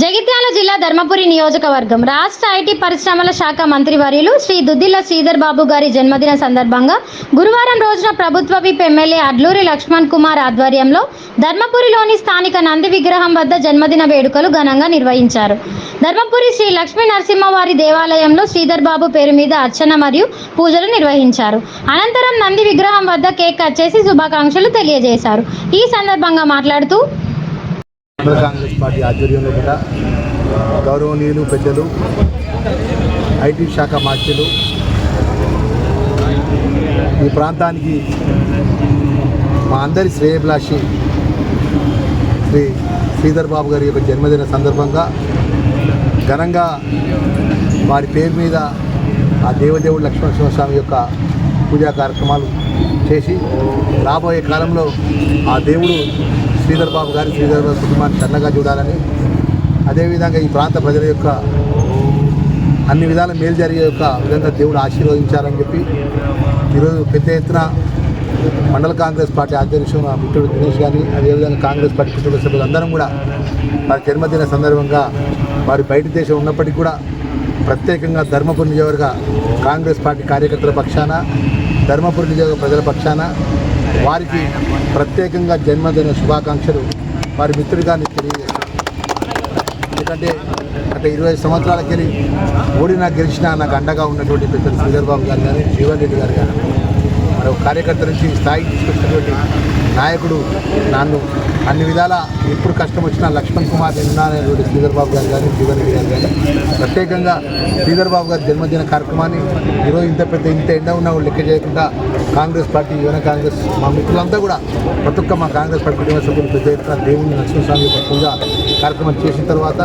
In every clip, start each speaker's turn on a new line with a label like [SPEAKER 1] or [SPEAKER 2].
[SPEAKER 1] జగిత్యాల జిల్లా ధర్మపురి నియోజకవర్గం. రాష్ట్ర ఐటీ పరిశ్రమల శాఖ మంత్రి వర్యులు శ్రీ దుద్దిల్ల శ్రీధర్ బాబు గారి జన్మదిన సందర్భంగా గురువారం రోజున ప్రభుత్వ విప్ ఎమ్మెల్యే అడ్లూరి లక్ష్మణ్ కుమార్ ఆధ్వర్యంలో ధర్మపురిలోని స్థానిక నంది విగ్రహం వద్ద జన్మదిన వేడుకలు ఘనంగా నిర్వహించారు. ధర్మపురి శ్రీ లక్ష్మీ నరసింహవారి దేవాలయంలో శ్రీధర్ బాబు పేరు మీద అర్చన మరియు పూజలు నిర్వహించారు. అనంతరం నంది విగ్రహం వద్ద కేక్ కట్ చేసి శుభాకాంక్షలు తెలియజేశారు. ఈ సందర్భంగా మాట్లాడుతూ
[SPEAKER 2] ఆంధ్ర కాంగ్రెస్ పార్టీ ఆధ్వర్యంలో కూడా గౌరవనీయులు పెద్దలు ఐటీ శాఖ మార్చులు ఈ ప్రాంతానికి మా అందరి శ్రేయభిలాషి శ్రీ శ్రీధర్ బాబు గారి యొక్క జన్మదిన సందర్భంగా ఘనంగా వారి పేరు మీద ఆ దేవదేవుడు లక్ష్మణ స్వామి యొక్క పూజా కార్యక్రమాలు చేసి రాబోయే కాలంలో ఆ దేవుడు శ్రీధర్ బాబు గారి శ్రీధర్ బాబు కుటుంబాన్ని చల్లగా చూడాలని అదేవిధంగా ఈ ప్రాంత ప్రజల యొక్క అన్ని విధాల మేలు జరిగే యొక్క విధంగా దేవుడు ఆశీర్వదించాలని చెప్పి ఈరోజు పెద్ద ఎత్తున మండల కాంగ్రెస్ పార్టీ అధ్యక్షుడు మా పుట్టుడు దినేష్ గారిని అదేవిధంగా కాంగ్రెస్ పార్టీ కుటుంబ సభ్యులు అందరం కూడా వారి జన్మదిన సందర్భంగా వారి బయట దేశం ఉన్నప్పటికీ కూడా ప్రత్యేకంగా ధర్మపురి నియోజకవర్గ కాంగ్రెస్ పార్టీ కార్యకర్తల పక్షాన ధర్మపురి నియోజక ప్రజల పక్షాన వారికి ప్రత్యేకంగా జన్మదిన శుభాకాంక్షలు వారి మిత్రుడిగాని తెలియజేస్తారు ఎందుకంటే గత ఇరవై సంవత్సరాలకి వెళ్ళి ఓడినా గెలిచినా నాకు అండగా ఉన్నటువంటి పెద్దలు శ్రీధర్ బాబు గారు కానీ జీవన్ రెడ్డి గారు కానీ మరో కార్యకర్త నుంచి స్థాయికి తీసుకొచ్చినటువంటి నాయకుడు నన్ను అన్ని విధాల ఎప్పుడు కష్టం వచ్చినా లక్ష్మణ్ కుమార్ నిన్నానేటువంటి శ్రీధర్ బాబు గారు కానీ జీవన్ గారు కానీ ప్రత్యేకంగా శ్రీధర్ బాబు గారి జన్మదిన కార్యక్రమాన్ని ఈరోజు ఇంత పెద్ద ఇంత ఎండ ఉన్నా కూడా లెక్క చేయకుండా కాంగ్రెస్ పార్టీ యువన కాంగ్రెస్ మా మిత్రులంతా కూడా ప్రతి ఒక్క మా కాంగ్రెస్ పార్టీ కుటుంబ సభ్యులు పెద్ద ఎత్తున దేవుని నరసింహస్వామి యొక్క పూజ కార్యక్రమం చేసిన తర్వాత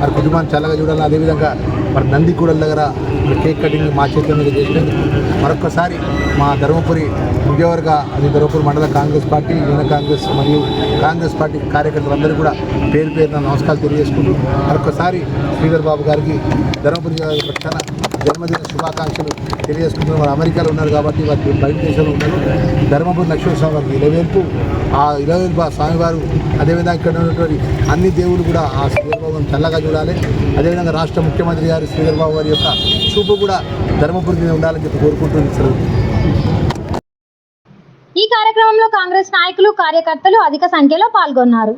[SPEAKER 2] మరి కుటుంబాన్ని చల్లగా చూడాలి అదేవిధంగా మరి నందిగూడల దగ్గర మరి కేక్ కటింగ్ మా చేతుల మీద చేసినందుకు మరొకసారి మా ధర్మపురి విజయవర్గ అది ధర్మపురి మండల కాంగ్రెస్ పార్టీ యువన కాంగ్రెస్ మరియు కాంగ్రెస్ పార్టీ కార్యకర్తలందరూ కూడా పేరు పేరున నమస్కారాలు తెలియజేసుకుంటూ మరొకసారి శ్రీధర్ బాబు గారికి ధర్మపురి నియోజకవర్గ పక్షాన జన్మదిన శుభాకాంక్షలు తెలియజేసుకుంటున్నారు వారు అమెరికాలో ఉన్నారు కాబట్టి వారు బయట దేశంలో ఉన్నారు. ధర్మపురి లక్ష్మీస్వామి వారికి ఇలవేల్పు ఆ ఇలవేల్పు ఆ స్వామివారు అదేవిధంగా ఇక్కడ ఉన్నటువంటి అన్ని దేవుడు కూడా ఆ శ్రీధర్బాబుని చల్లగా చూడాలి. అదేవిధంగా రాష్ట్ర ముఖ్యమంత్రి గారు శ్రీధర్బాబు వారి యొక్క చూపు కూడా ధర్మపురి మీద ఉండాలని చెప్పి కోరుకుంటుంది సార్
[SPEAKER 1] ఈ కార్యక్రమంలో కాంగ్రెస్ నాయకులు కార్యకర్తలు అధిక సంఖ్యలో పాల్గొన్నారు.